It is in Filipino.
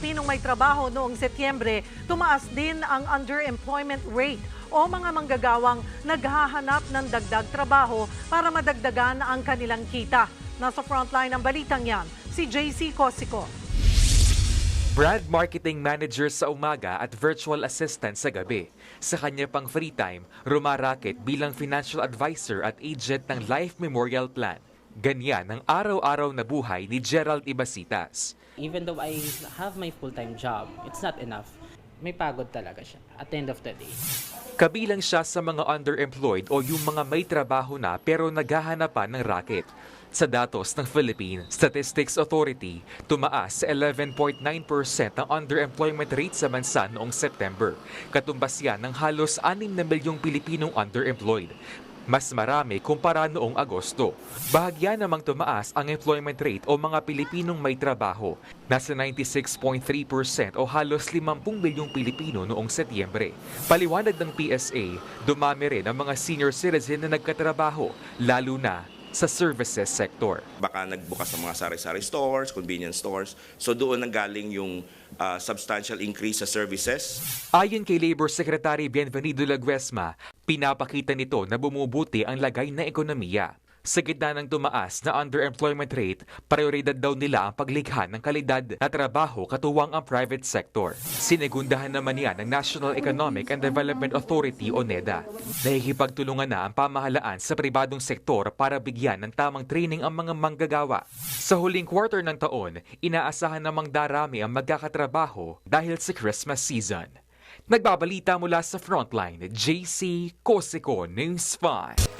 Pilipinong may trabaho noong Setyembre, tumaas din ang underemployment rate o mga manggagawang naghahanap ng dagdag trabaho para madagdagan ang kanilang kita. Nasa frontline ng balitang yan, si JC Cosico. Brand marketing manager sa umaga at virtual assistant sa gabi. Sa kanya pang free time, rumaraket bilang financial advisor at agent ng Life Memorial Plan. Ganyan ang araw-araw na buhay ni Gerald Ibasitas. even though I have my full-time job, it's not enough. May pagod talaga siya at the end of the day. Kabilang siya sa mga underemployed o yung mga may trabaho na pero naghahanapan ng racket. Sa datos ng Philippine Statistics Authority, tumaas sa 11.9% ang underemployment rate sa bansa noong September. Katumbas yan ng halos 6 na milyong Pilipinong underemployed. Mas marami kumpara noong Agosto. Bahagya namang tumaas ang employment rate o mga Pilipinong may trabaho. Nasa 96.3% o halos 50 milyong Pilipino noong Setyembre. Paliwanag ng PSA, dumami rin ang mga senior citizen na nagkatrabaho, lalo na sa services sector. baka nagbukas ng mga sari-sari stores, convenience stores. So doon nanggaling yung ah, substantial increase sa services. Ayon kay Labor Secretary Bienvenido Laguesma, pinapakita nito na bumubuti ang lagay na ekonomiya. Sa gitna ng tumaas na underemployment rate, prioridad daw nila ang paglikha ng kalidad na trabaho katuwang ang private sector. Sinegundahan naman yan ng National Economic and Development Authority o NEDA. Nahihipagtulungan na ang pamahalaan sa pribadong sektor para bigyan ng tamang training ang mga manggagawa. Sa huling quarter ng taon, inaasahan namang darami ang magkakatrabaho dahil sa Christmas season. Nagbabalita mula sa Frontline, JC Cosico News 5.